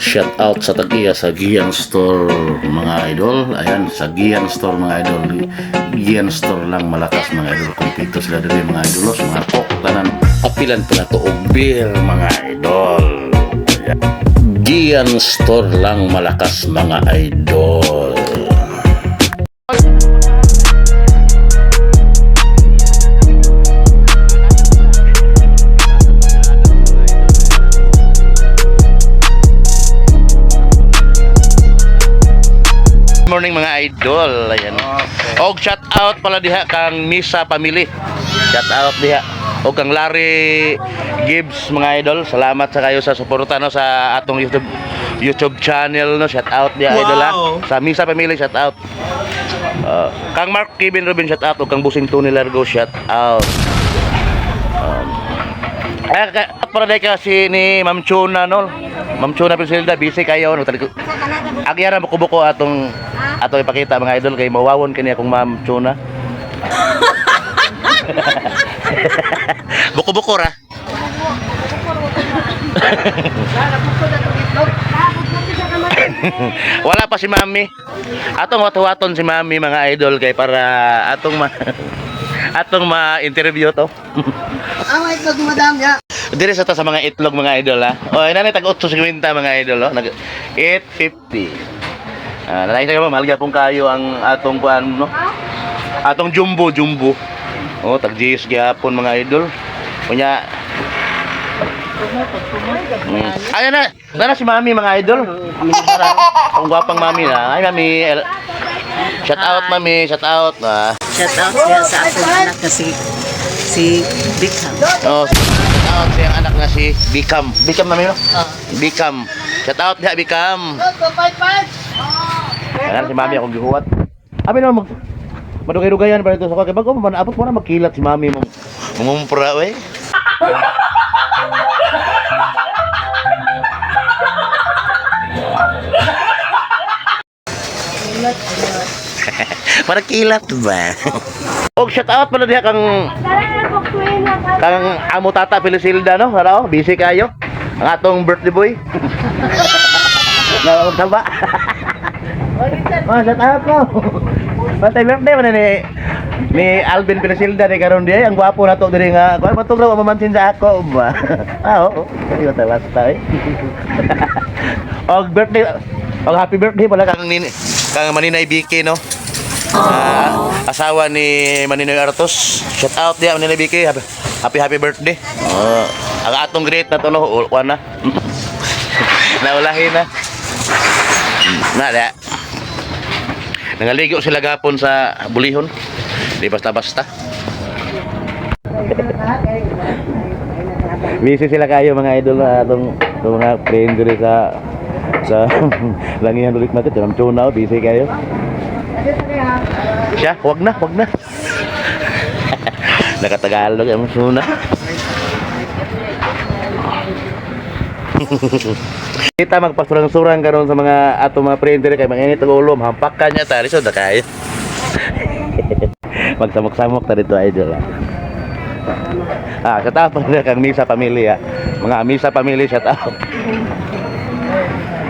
Shout out sa tagiya sa Gian Store mga idol. Ayan, sa Gian Store mga idol. Gian Store lang malakas mga idol. Kumpito sila dili mga idol. Sa mga kok tanan. Apilan pa na to og beer mga idol. Ayan. Gian Store lang malakas mga idol. Morning mga idol. Ayan. Og shout out pala diha kang Misa family. Shout out diha. Og kang Larry Gibbs mga idol. Salamat sa kayo sa suporta no sa atong YouTube YouTube channel no. Shout out diha Wow. idol ha. Sa Misa family shout out. Uh, kang Mark Kevin Robin shout out og kang Busing Tony Largo shout out. Um, eh, ka, para dahil kasi ni Ma'am Chuna, no? Ma'am Chuna Pilsilda, busy kayo, no? Talig- Agyara mo kubo ko atong atong ipakita mga idol kay mawawon kani akong Ma'am Chuna. Buko-buko ra. Wala pa si Mami. Atong watuwaton si Mami mga idol kay para atong ma atong ma-interview to. Ang may kag madam ya. Dire sa ta sa mga itlog mga idol ha. O ina ni tag 850 mga idol oh. Nag 850. Ah, uh, nakita mo mahal gyapon kayo ang atong kuan no. Atong jumbo jumbo. Oh, tag GS gyapon mga idol. Kunya. Ayun na, na si Mami mga idol. Ang gwapang Mami na. Ay Mami, shout out Mami, shout out. Ah. Shout out siya sa akong anak na si si Bickham. Oh, shout out sa iyang anak na si Bikam. Bikam Mami no? Oh. Bikam. Shout out diha Bikam. Ayan si Mami akong gihuwat. Abi na mag madugay-dugayan pa dito sa kay bago man abot mo na magkilat si Mami mo. Mumumpra we. Para kilat ba? Og shout out pala diha kang kang amo tata Pilisilda no? Ano? Busy kayo. Ang atong birthday boy. Nawag taba. Oh, shout out ko. Patay birthday man ni ni Alvin Pinasilda ni karon di ang gwapo na to diri nga kuan man to raw mamansin sa ako ba. ah oo. Iyo ta basta eh. og birthday og happy birthday pala kang kang Maninay Biki no. Ah, asawa ni Maninoy Artos. Shout out dia Maninay Biki. Happy happy, birthday. Oh, ang atong great na to no, kuan na. Naulahin na. Nada. Nangaligo sila gapon sa bulihon. Di basta-basta. Busy sila kayo mga idol na atong itong mga friend diri sa sa langihan ulit natin. Tinam tuna, busy kayo. Siya, wag na, wag na. Nakatagalog ang suna. Kita magpasurang-surang karon sa mga ato mga printer kay manginit ang ulo, hampakan niya ta lisod na kayo. Magsamok-samok ta dito idol. ah. Ah, sa taas pa na kang Misa pamilya. Mga Misa family shout out.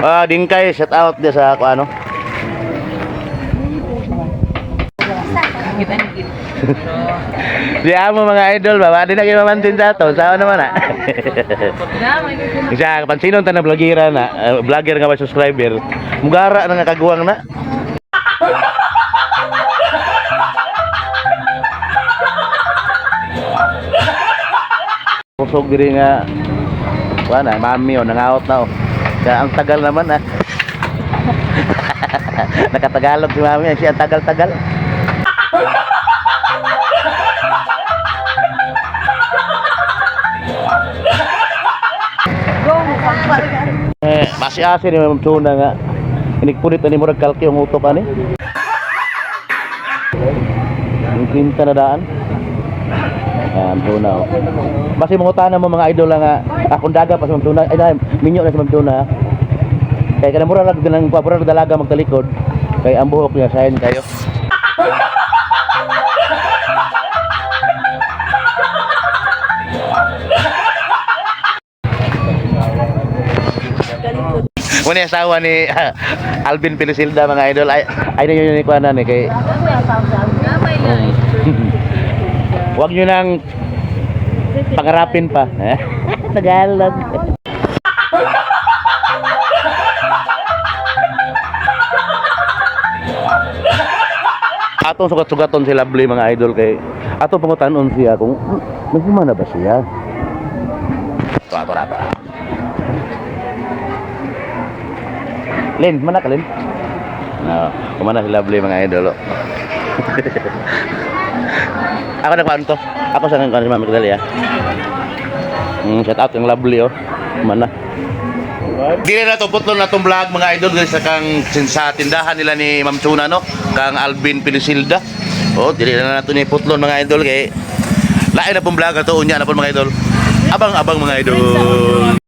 Ah, dingkay shout out dia sa ako ano. Di amo mga idol ba, di na kayo mamansin sa to. Sao naman ah. Isa pansinon ta na vlogira na, uh, vlogger nga ba subscriber. Mugara na nga kaguwang na. Pusog diri nga wala mami o nangaot na o. Kaya ang tagal naman ah. Nakatagalog si mami, siya tagal-tagal. Eh, masih asin Ma'am Tuna nga. Inikpunit na ni Murag Kalki ang utok ani. Yung daan. Ayan, tuna. Oh. Basi mga mo mga idol nga akong daga pa si Ma'am Tuna. Ay, minyo na si Ma'am Tuna. Kaya kada mura lang ng pabura dalaga magtalikod. Kay ang buhok niya sayon kayo. Muna asawa ni Alvin Pilisilda mga idol. Ay, ay na yun yung ikuanan eh kay... Huwag nyo nang pangarapin pa. Eh? Tagalog. Atong sugat-sugaton si Lovely mga idol kay atong pangutanon siya kung nagmana ba siya? Ito ato na Len, mana ka Len? No, kumana si Lovely mga idol. Ako nagpaano to. Ako sa nang si Mami Kadali ah. Mm, shout out yung Lovely oh. Kumana. Dili na to putlo na tong vlog mga idol guys sa kang sa tindahan nila ni Ma'am Chuna no, kang Alvin Pilisilda. Oh, dili na nato ni putlon mga idol kay lain na pong vlog ato unya na pong mga idol. Abang-abang mga idol.